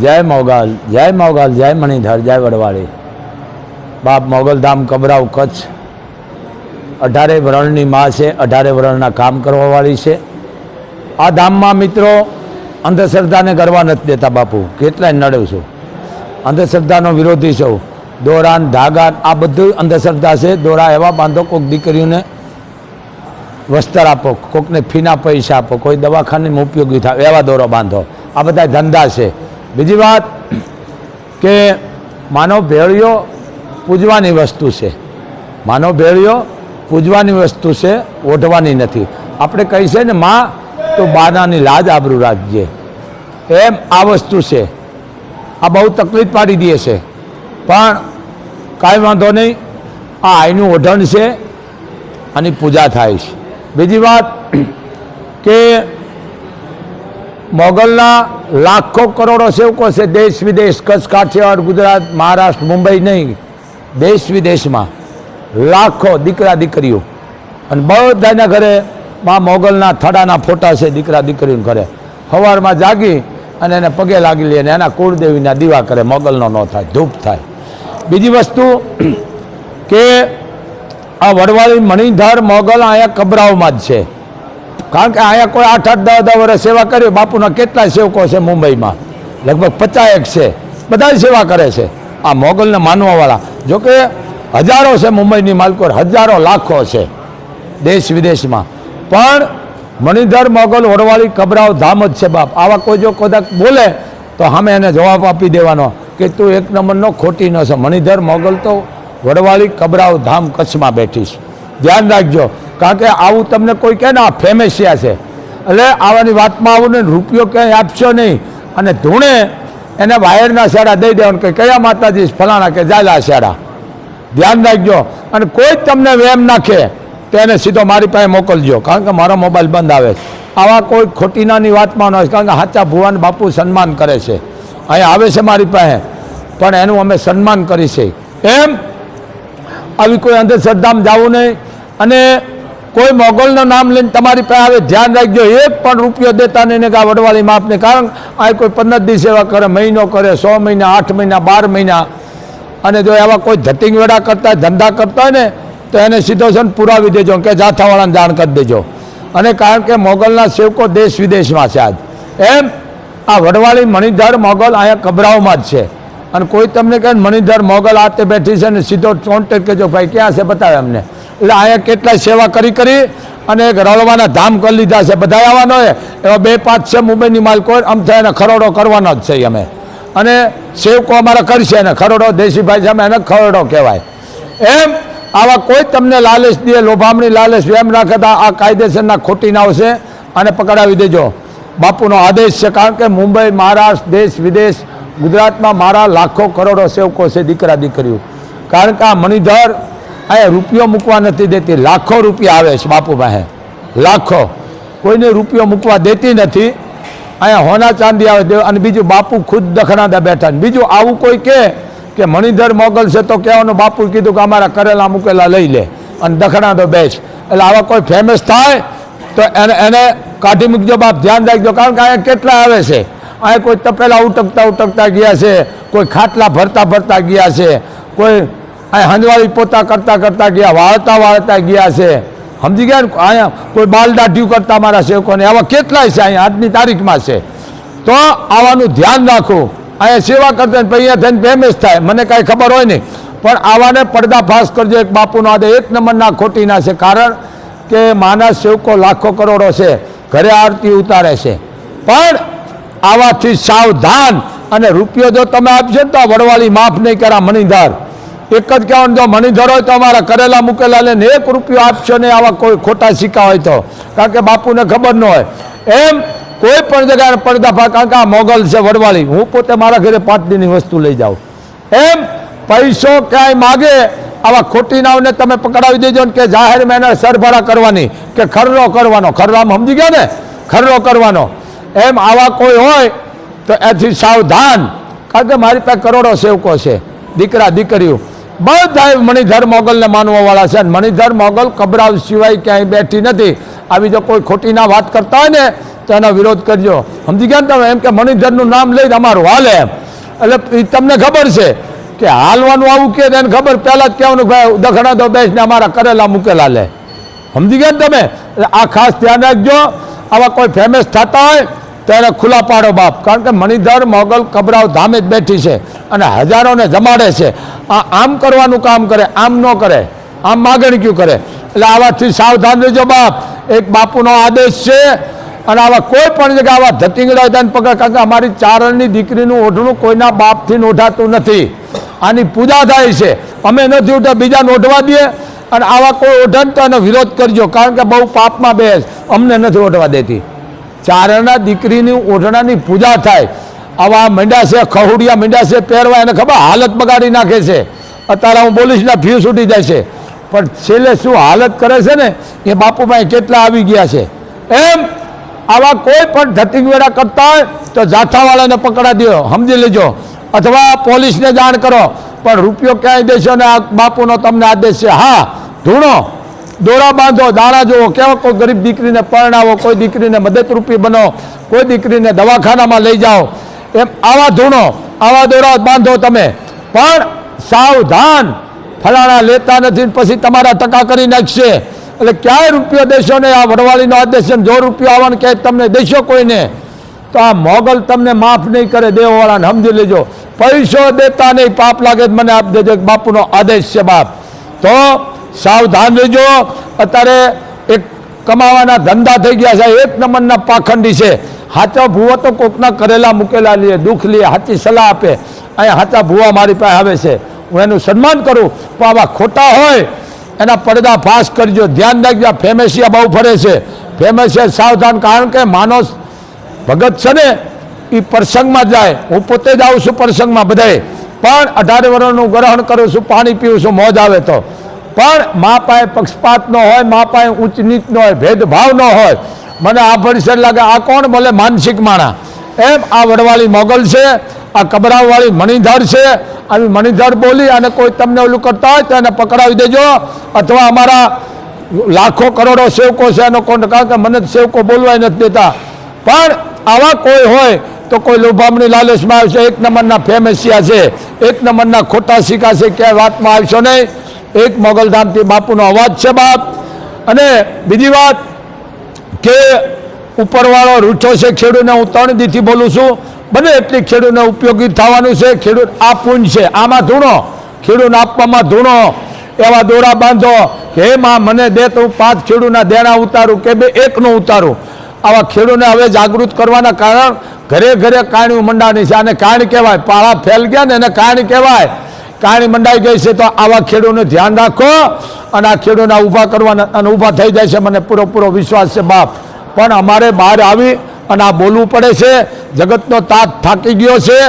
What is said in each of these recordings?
જય મોગલ જય મોગલ, જય મણિધર, જય વડવાળી. બાપ મોગલધામ કબરાવ કચ્છ. અઢારે વરણની માં છે, અઢારે વરણના કામ કરવાવાળી છે. આ ધામમાં મિત્રો અંધશ્રદ્ધાને કરવા નથી દેતા બાપુ, કેટલાય નડું છું. અંધશ્રદ્ધાનો વિરોધી છું. દોરાન ધાગા આ બધું અંધશ્રદ્ધા છે. દોરા એવા બાંધો, કોઈક દીકરીઓને વસ્ત્ર આપો, કોકને ફીના પૈસા આપો, કોઈ દવાખાને ઉપયોગી થાય એવા દોરો બાંધો. આ બધા ધંધા છે. બીજી વાત કે માનવ ભેળીઓ પૂજવાની વસ્તુ છે. માનવ ભેળીઓ પૂજવાની વસ્તુ છે, ઓઢવાની નથી. આપણે કહી છે ને, માં, તો બાનાની લાજ આબરૂ રાખજે. એમ આ વસ્તુ છે. આ બહુ તકલીફ પાડી દે છે. પણ કાંઈ વાંધો નહીં, આ આઈનું ઓઢણ છે અને પૂજા થાય છે. બીજી વાત કે મોગલના લાખો કરોડો સેવકો છે, દેશ વિદેશ કચ્છ, કાઠિયાવાડ, ગુજરાત, મહારાષ્ટ્ર, મુંબઈ નહીં, દેશ વિદેશમાં લાખો દીકરા દીકરીઓ. અને બધાના ઘરે માં મોગલના થડાના ફોટા છે, દીકરા દીકરીઓને ઘરે. સવારમાં જાગી અને એને પગે લાગી લે અને એના કુળદેવીના દીવા કરે, મોગલનો ન થાય, ધૂપ થાય. બીજી વસ્તુ કે આ વડવાળી મણિધર મોગલ અહીંયા કબરાઓમાં જ છે. કારણ કે અહીંયા કોઈ આઠ આઠ, દસ દસ વર્ષ સેવા કરી. બાપુના કેટલા સેવકો છે મુંબઈમાં. લગભગ પચાસેક છે. બધા સેવા કરે છે. આ મોગલને માનવાવાળા. જોકે હજારો છે મુંબઈની માલકોર. હજારો, લાખો છે દેશ વિદેશમાં. પણ મણિધર મોગલ વડવાળી કબરાવ ધામ જ છે બાપ. આવા કોઈ જો કદાચ બોલે, તો સામે એને જવાબ આપી દેવાનો કે તું એક નંબરનો ખોટી ન છે. મણિધર મોગલ તો વડવાળી કબરાવ ધામ કચ્છમાં બેઠીશ ધ્યાન રાખજો. કારણ કે આવું તમને કોઈ કહે ને, આ ફેમેશિયા છે. એટલે આવાની વાતમાં આવું ને રૂપિયો ક્યાંય આપશો નહીં. અને ધૂણે એને વાયરના શેડા દઈ દેવાનું કે કયા માતાજી ફલાણા કે જાયલા શેડા. ધ્યાન રાખજો. અને કોઈ તમને વેમ નાખે, તો એને સીધો મારી પાસે મોકલજો. કારણ કે મારો મોબાઈલ બંધ આવે છે. આવા કોઈ ખોટીનાની વાતમાં ન હોય, કારણ કે સાચા ભુવાન બાપુ સન્માન કરે છે. અહીંયા આવે છે મારી પાસે. પણ એનું અમે સન્માન કરી એમ આવી કોઈ અંધશ્રદ્ધામાં જવું નહીં. અને કોઈ મોગલનું નામ લઈને તમારી પાસે આવે, ધ્યાન રાખજો, એક પણ રૂપિયો દેતા નહીં કે આ વડવાળી માપને કારણ આ કોઈ પંદર દિવસ સેવા કરે, મહિનો કરે, સો મહિના, આઠ મહિના, બાર મહિના. અને જો એવા કોઈ ધતિંગવેડા કરતા ધંધા કરતા હોય ને, તો એને સીધો છે પુરાવી દેજો કે જાથાવાળાને જાણ કરી દેજો. અને કારણ કે મોગલના સેવકો દેશ વિદેશમાં છે આજ. એમ આ વડવાળી મણિધર મોગલ અહીંયા કબરાઓમાં જ છે. અને કોઈ તમને કહે મણિધર મોગલ આ તે બેઠી છે ને, સીધો કોન્ટેક્ટ કરજો, ભાઈ, ક્યાં છે? બતાવે અમને. એટલે અહીંયા કેટલાય સેવા કરી કરી અને એક રળવાના ધામ કરી લીધા છે. બધા આવવાનો હોય એવા બે પાંચ છે મુંબઈની માલકો આમ થાય એને ખરોડો કરવાનો જ છે અમે. અને સેવકો અમારા કરશે ને. ખરોડો દેશીભાઈ અમે એને ખરોડો કહેવાય. એમ આવા કોઈ તમને લાલચ દે, લોભામણી લાલચ એમ ના કરતા આ કાયદેસરના ખોટી ના આવશે અને પકડાવી દેજો. બાપુનો આદેશ છે કારણ કે મુંબઈ, મહારાષ્ટ્ર, દેશ, વિદેશ, ગુજરાતમાં મારા લાખો કરોડો સેવકો છે દીકરા દીકરીઓ કારણ કે આ મણિધર અહીંયા રૂપિયો મૂકવા નથી દેતી. લાખો રૂપિયા આવે છે બાપુ પાસે. લાખો. કોઈને રૂપિયો મૂકવા દેતી નથી. અહીંયા હોના ચાંદી આવે અને બીજું બાપુ ખુદ દખણાદા બેઠા બીજું આવું કોઈ કહે કે મણિધર મોગલ છે તો કહેવાનું બાપુ કીધું કે અમારા કરેલા મૂકેલા લઈ લે અને દખણાદો બેસ. એટલે આવા કોઈ ફેમસ થાય તો એને એને કાઢી મૂકજો બાપ, ધ્યાન રાખજો. કારણ કે અહીંયા કેટલા આવે છે? અહીંયા કોઈ તપેલા ઉટકતા ઉટકતા ગયા છે, કોઈ ખાટલા ભરતા ભરતા ગયા છે, કોઈ અહીં હંદવાળી પોતા કરતા કરતા ગયા, વાળતા વાળતા ગયા છે. સમજી ગયા ને? અહીંયા કોઈ બાલ દાઢિયું કરતા મારા સેવકોને. આવા કેટલાય છે અહીંયા? આજની તારીખમાં છે. તો આવાનું ધ્યાન રાખવું અહીંયા સેવા કરતા અહીંયા થઈને ફેમસ થાય. મને કાંઈ ખબર હોય નહીં. પણ આવાને પડદાફાશ કરજો એક બાપુનો આદે એક નંબરના ખોટીના છે. કારણ કે માના સેવકો લાખો કરોડો છે. ઘરે આરતી ઉતારે છે. પણ આવાથી સાવધાન અને રૂપિયો જો તમે આપશો ને તો વડવાળી માફ નહીં કરા, મણિધર. એક જ કહેવાનું, જો મણિધર હોય તો અમારા કરેલા મૂકેલા લઈને એક રૂપિયો આપશો ને આવા કોઈ ખોટા સિક્કા હોય તો. કારણ કે બાપુને ખબર ન હોય. એમ કોઈ પણ જગ્યાએ પડદાફા કારણ કે આ મોગલ છે વડવાળી, હું પોતે મારા ઘરે પાટડીની વસ્તુ લઈ જાઉં. એમ પૈસો ક્યાંય માગે, આવા ખોટી નાવને તમે પકડાવી દેજો ને કે જાહેર એને સરભરા કરવાની, કે ખરરો કરવાનો. ખરરામ સમજી ગયા ને? ખરરો કરવાનો. એમ આવા કોઈ હોય તો એથી સાવધાન. કારણ કે મારી પાસે કરોડો સેવકો છે. દીકરા, દીકરીઓ બધા મણિધર મોગલને માનવાવાળા છે મણિધર મોગલ કબરાવ સિવાય ક્યાંય બેઠી નથી. આવી જો કોઈ ખોટીના વાત કરતા હોય ને, તો એનો વિરોધ કરજો. સમજી ગયા ને તમે? એમ કે મણિધરનું નામ લઈને અમારું હાલે એમ. એટલે એ તમને ખબર છે કે હાલવાનું આવું કે એને ખબર પહેલાં જ કહેવાનું ભાઈ દખણા તો બેસને અમારા કરેલા મૂકેલા લે. સમજી ગયા ને તમે? આ ખાસ ધ્યાન રાખજો. આવા કોઈ ફેમસ થતા હોય તો એને ખુલ્લા પાડો બાપ. કારણ કે મણિધર મોગલ કબરાવ ધામે જ બેઠી છે. અને હજારોને જમાડે છે. આ આમ કરવાનું કામ કરે, આમ ન કરે, આમ માગણી ક્યું કરે? એટલે આવાથી સાવધાન રહેજો બાપ. એક બાપુનો આદેશ છે અને આવા કોઈ પણ જગ્યાએ આવા ધતિંગડા હતા પકડ, કારણ કે અમારી ચારણની દીકરીનું ઓઢણું કોઈના બાપથી નોઢાતું નથી. આની પૂજા થાય છે. અમે નથી ઉઠા બીજાને નોઢવા દઈએ અને આવા કોઈ ઓઢણ તો એનો વિરોધ કરજો, કારણ કે બહુ પાપમાં બેસ. અમને નથી ઓઢવા દેતી. ચારણના દીકરીની ઓઢણાની પૂજા થાય. આવા મંડ્યા છે, ખહુડિયા મંડ્યા છે, પહેરવા એને ખબર હાલત બગાડી નાખે છે. અત્યારે હું પોલીસના ફ્યુ છૂટી જાય છે. પણ છેલ્લે શું હાલત કરે છે ને, એ બાપુભાઈ કેટલા આવી ગયા છે. એમ આવા કોઈ પણ ધતિંગવેડા કરતા હોય તો જાથાવાળાને પકડા દો, સમજી લેજો. અથવા પોલીસને જાણ કરો. પણ રૂપિયો ક્યાંય દેશો ને આ બાપુનો તમને આદેશ છે. હા, ધૂણો, દોરા બાંધો, દાણા જુઓ. કેવો કોઈ ગરીબ દીકરીને પરણાવો, કોઈ દીકરીને મદદરૂપી બનો, કોઈ દીકરીને દવાખાનામાં લઈ જાઓ. એમ આવા ધૂણો, આવા દોરા બાંધો તમે. પણ સાવધાન ફલાણા લેતા નથી પછી તમારા ટકા કરી નાખશે. એટલે ક્યાંય રૂપિયો દેશો ને આ વડવાળીનો આદેશ જો રૂપિયો આવવાનું ક્યાંય તમને દેશો કોઈને. તો આ મોગલ તમને માફ નહીં કરે, દેવવાળાને સમજી લેજો. પૈસો દેતા નહીં, પાપ લાગે મને આપ દેજો બાપુનો આદેશ છે બાપ. તો સાવધાન રહેજો. અત્યારે એક કમાવાના ધંધા થઈ ગયા છે, એક નંબરના પાખંડી છે. હાચા ભૂવા તો કોકના કરેલા મૂકેલા લે દુઃખ લે સાચી સલાહ આપે. અહીંયા હાચા ભૂવા મારી પાસે આવે છે. હું એનું સન્માન કરું, પણ આવા ખોટા હોય, એના પડદા ફાસ કરજો. ધ્યાન રાખજો, આ ફેમેસિયા બહુ ફરે છે. ફેમેસિયા સાવધાન, કારણ કે માનસ ભગત છે ને એ પ્રસંગમાં જાય. હું પોતે જ આવું છું પ્રસંગમાં બધાય. પણ અઢાર વર્ષનું ગ્રહણ કરું છું, પાણી પીવું છું, મોજ આવે તો. પણ મા પાસે પક્ષપાત ન હોય, મા પાસે ઊંચ નીચ ન હોય, ભેદભાવ ન હોય મને આ પરિસર લાગે, આ કોણ બોલે માનસિક માણા. એમ આ વડવાળી મોગલ છે, આ કબરાવાળી મણિધર છે, આવી મણિધર બોલી અને કોઈ તમને ઓલું કરતા હોય તો એને પકડાવી દેજો. અથવા અમારા લાખો કરોડો સેવકો છે, એનો કોણ? કારણ કે મને સેવકો બોલવાય નથી દેતા. પણ આવા કોઈ હોય તો કોઈ લોભામણી લાલચમાં આવશે. એક નંબરના ફેમેસિયા છે, એક નંબરના ખોટા સિક્કા છે, ક્યાંય વાતમાં આવશો નહીં. એક મોગલધામથી બાપુનો અવાજ છે બાપ. અને બીજી વાત કે ઉપરવાળો રૂઠો છે, ખેડૂતને હું ત્રણ દીથી બોલું છું, બને એટલી ખેડૂતને ઉપયોગી થવાનું છે. ખેડૂત આ પુંજ છે, આમાં ધૂણો. ખેડૂતને આપવામાં ધૂણો. એવા દોરા બાંધો હે માં, મને દે તો હું પાંચ ખેડૂતના દેણા ઉતારું કે બે એકનો ઉતારું. આવા ખેડૂતને હવે જાગૃત કરવાના કારણ ઘરે ઘરે કાણ્યું મંડાણી છે. આને કાણ કહેવાય. પાળા ફેલ ગયા ને એને કાણ કહેવાય. કાણી મંડાઈ ગઈ છે તો આવા ખેડૂતોને ધ્યાન રાખો અને આ ખેડૂતોને ઊભા કરવાના અને ઊભા થઈ જાય છે. મને પૂરો પૂરો વિશ્વાસ છે બાપ. પણ અમારે બહાર આવી અને આ બોલવું પડે છે. જગતનો તાત થાકી ગયો છે.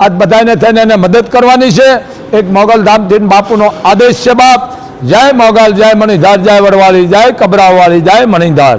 આજ બધાને થઈને એને મદદ કરવાની છે. એક મોગલધામ ધામધીન બાપુનો આદેશ છે બાપ. જય મોગલ, જય મણિધાર, જય વડવાળી, જય કબરાવાળી, જય મણિધાર.